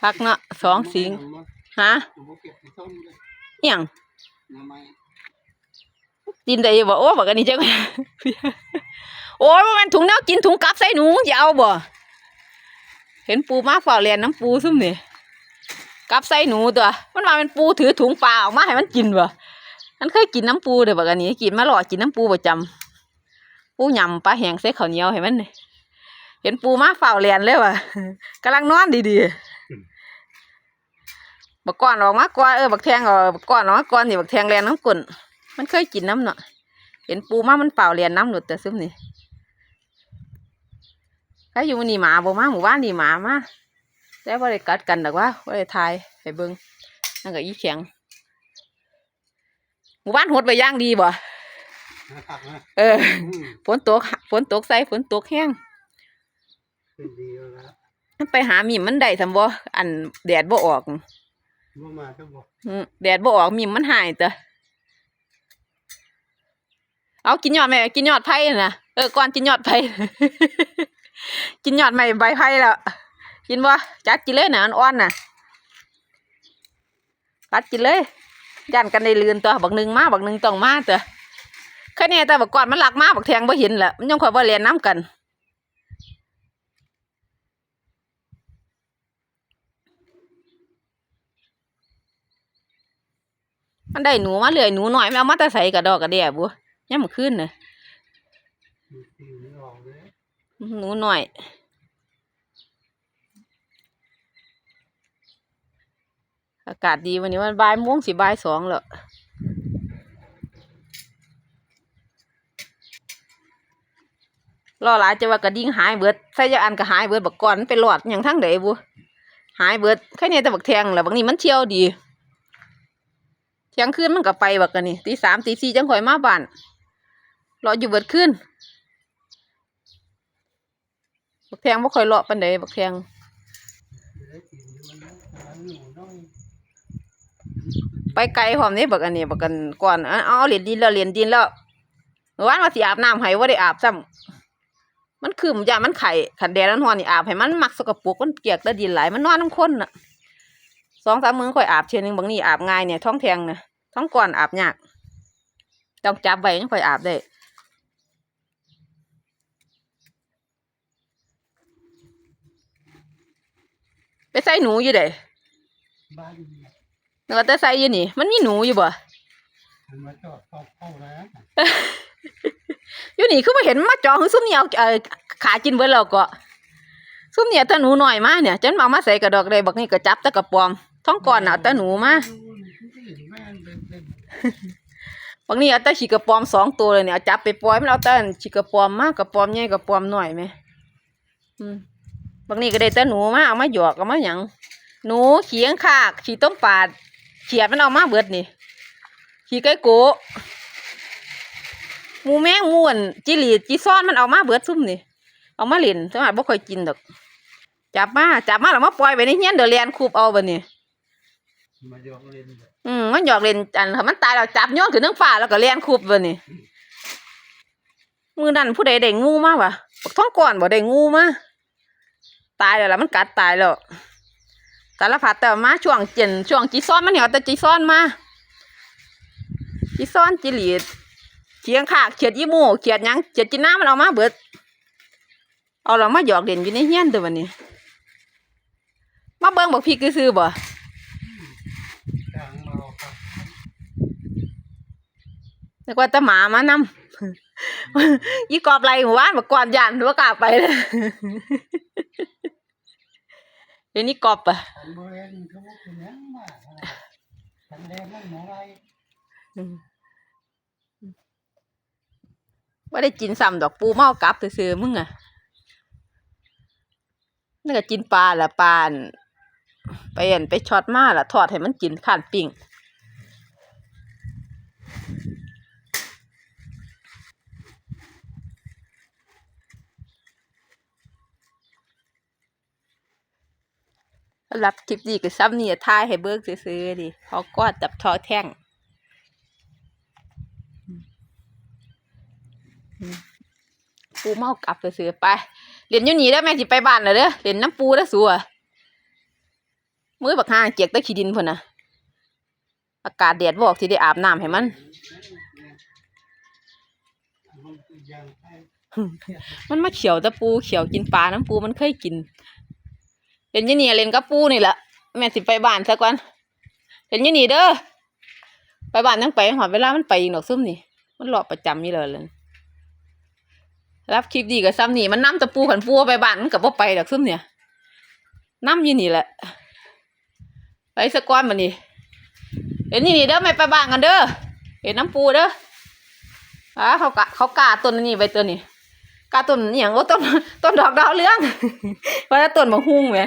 พักเนาะสองสิงฮะบ่เก็บที่ต้นเลยเอียงกินได้อยู่บ่โอ้บักอันนี้จังโอ้ยว่ามันถุงแนวกินถุงกับใส่หนูจะเอาบ่เห็นปูมาฝ่าเรียนน้ำปูซุ่มนี่กับใส่หนูตัว มันว่ามันปูถือถุงปลาออกมาให้มันกินบ่มันเคยกินน้ำปูเด้อบักอันนี้กินมาหลอดกินน้ำปูประจำปูยำปลาแห้งใส่ข้าวเหนียวให้มันเห็นปูมาฝ่าเรียนเลยว่ะกำลังนอนดีๆ บักก้อนออกมาก่อนเออบักแทงออกบักก้อนออกมาก่อนนี่บักแทงแรงน้ำกุ่นมันเคยกินน้ำเนาะเห็นปูมามันเปล่าเรียนน้ำหลุดแต่ซึมนี่ใครอยู่มื้อนี่หมาบ่มาหมู่บ้านนี่หมามาแต่ว่าได้กัดกันดอกว่าว่าได้ทายให้เบิ่งนั่นก็อีแข็งหมู่บ้านหดไปย่างดีบ่นะครับนะเอออืมฝนตกฝนตกใส่ฝนตกแห้งเป็นดีแล้วนะมันไปหามีมมันได้ทำบ่อันแดดบ่ออก บ่มาก็บอกอืมแดดบ่ออกมีมมันหายเตอะเอากินยอดไหมกินยอดไผ่นะเออก่อนกินยอดไผ่ กินยอดใหม่ใบไผ่แล้วกินบ่จัดกินเลยนะอ่อนๆน่ะกัดกินเลยย่านกันได้เลือนตัวบักหนึ่งมาบักหนึ่งต้องมาเตอะแค่นี้แต่บักก่อนมันหลักมาบักแทงบ่เห็นแหละมันยังคอยบ่เรียนน้ำกัน มันได้หนูมาเลยหนูหน่อยไม่เอามาแต่ใส่กระดอกกระเดียบัวย่ำขึ้นน่ะมีสีไม่ออกเลยหนูหน่อยอากาศดีวันนี้วันบ่ายโมงสิบ่ายสองแล้วรอหลายจะว่ากระดิ่งหายเบิดใส่ยาอันก็หายเบิดบักก่อนมันไปหลอดอย่างทั้งเดบัวหายเบิดแค่นี้แต่บักแทงแหละบางนี้มันเที่ยวดี ที่ยงคืนมันก็ไปบักกันนี่ตีสามตีสี่จังข่อยมาบ้านรออยู่เบิดคืนบักแทงบ่ค่อยเลาะปานใดบักแทงไปไกลพร้อมนี่บักอันนี้บักกันก่อนเอาเอเหรียญดินแล้วเหรียญดินแล้ววานว่าสิอาบน้ำให้ว่าได้อาบซ้ำมันคือมันยามันไข่ขันแดดร้อนๆนี่อาบให้มันมักสกปรกมันเปียกแต่ดินไหลมันนอนน้ำข้นน่ะสองสามมือค่อยอาบเทียนึงบางนี่อาบง่ายเนี่ยท้องแทงน่ะ ท้องก่อนอาบยากต้องจับไว้ยังค่อยอาบได้ไปใส่หนูอยู่เด้บ้านเนี่ยแล้วก็แต่ใส่อยู่นี่ มันมีหนูอยู่บ่มันมาจอดเข้าเข้าแล้วอยู่นี่คือมาเห็นมาจองคือซุ่มนี่เอาเอ่อขากินเบิดแล้วก็ซุ่มเนี่ยถ้าหนูหน่อยมาเนี่ยจันมามาใส่กระดอกได้บักนี่ก็จับแต่กระปอมท้องก่อนน่ะเอาแต่หนูมาแม่นเป็น บักนี่เอาแต่ขี้กระปอมสองตัวเลยเนี่ยเอาจับไปปล่อยมันเอาแต่ขี้กระปอมมากกระปอมใหญ่กระปอมหน่อยไหมอืมบักนี่ก็ได้แต่หนูมาเอามาหยอกเอามาหยังหนูขี้ข้างคากขี้ต้มปาดเขียดมันเอามาเบิดนี่ขี้ไก่โกหมูแมงม่วนจิหลีจิซ้อนมันเอามาเบิดซุ่มนี่เอามาเล่นสมัยบ่ค่อยกินดอกจับมาจับมาแล้วมาปล่อยไปในเฮียนเดี๋ยวเรียนคูบเอาบัดนี้ มายกเล่นแบบอืมมันหยอกเล่นอันถ้ามันตายแล้วจับโย้อนขึ้นทั้งฟ้าแล้วก็เรียนคูบบัดนี้มือนั้นผู้ใดได้งูมาวะบักท้องก่อนบ่ได้งูมาตายแล้วล่ะมันกัดตายแล้วสารพัดแต่มาช่วงเจนช่วงจีซ้อนมันเหนียวแต่จีซ้อนมาจีซ้อนจิหลีดเขียงขากเขียดยี่หมูเขียดยังเขียดจีน้ามันเอามาเบิด เอาเรามาหยอกเล่นอยู่ในเฮียนเด้อวันนี้ มาเบิ่งบักพี่คือซื้อบ่ กลางเมาครับ นึกว่าแตหมามานำอีกอบไรหมู่บ้านบักกวนยันบ่กล้าไปเลยเดี๋ยวนี้กอบอะวณเขาบอกเป็นยังมากอะไรทันแดงนั่นหมอไรบ่ได้กินซ้ำดอกปูเมากลับซื่อมึงอะนี่นก็กินปลาละปลานไปเห็นไปช็อตมาละทอดให้มันกินขานปิ้ง รับคลิปนี้ก็ซ้ำเนี่ทายให้เบิ่งซื่อๆดิเขากอดจับทอแท่งปูเมากลับไปซื้อไปเรียนยู่นี่แล้แม่สิไปบ้านแล้วเด้อเรียนน้ำปูแล้วสัวมือบักห่างเจียกตะขี้ดินพุ่นนะอากาศแดดบอกที่ได้อาบน้ำให้มันมันมาเขียวตะปูเขียวกินปลาน้ำปูมันเคยกิน เล่นยี่นี่เล่นกับปูนี่แหละแม่สิไปบ้านซะก่อนเล่นยี่นี่เด้อไปบ้านยังไปหอดเวลามันไปอีกดอกซุ่มนี่ มันหลอกประจำนี่เลยเลยรับคลิปดีกับซ้ำนี่มันน้ำตะปูขันปูไปบ้านมันกับว่าไปดอกซุ่มเนี่ยน้ำยี่นี่แหละไปสะก้อนมันนี่เห็นนี่นี่เด้อไม่ไปบ้านกันเด้อเห็นน้ำปูเด้ออ่าเขากะเขากาต้นนี่ไปต้นนี่กาต้นอย่างโอ้ต้นต้นดอกดาวเรืองว่าต่ต้นมะฮุ่งไหม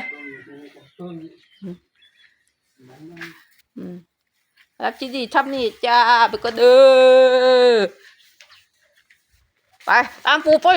รับจีดีทำนี่จ้าไปก็เด้อไปตามปูไป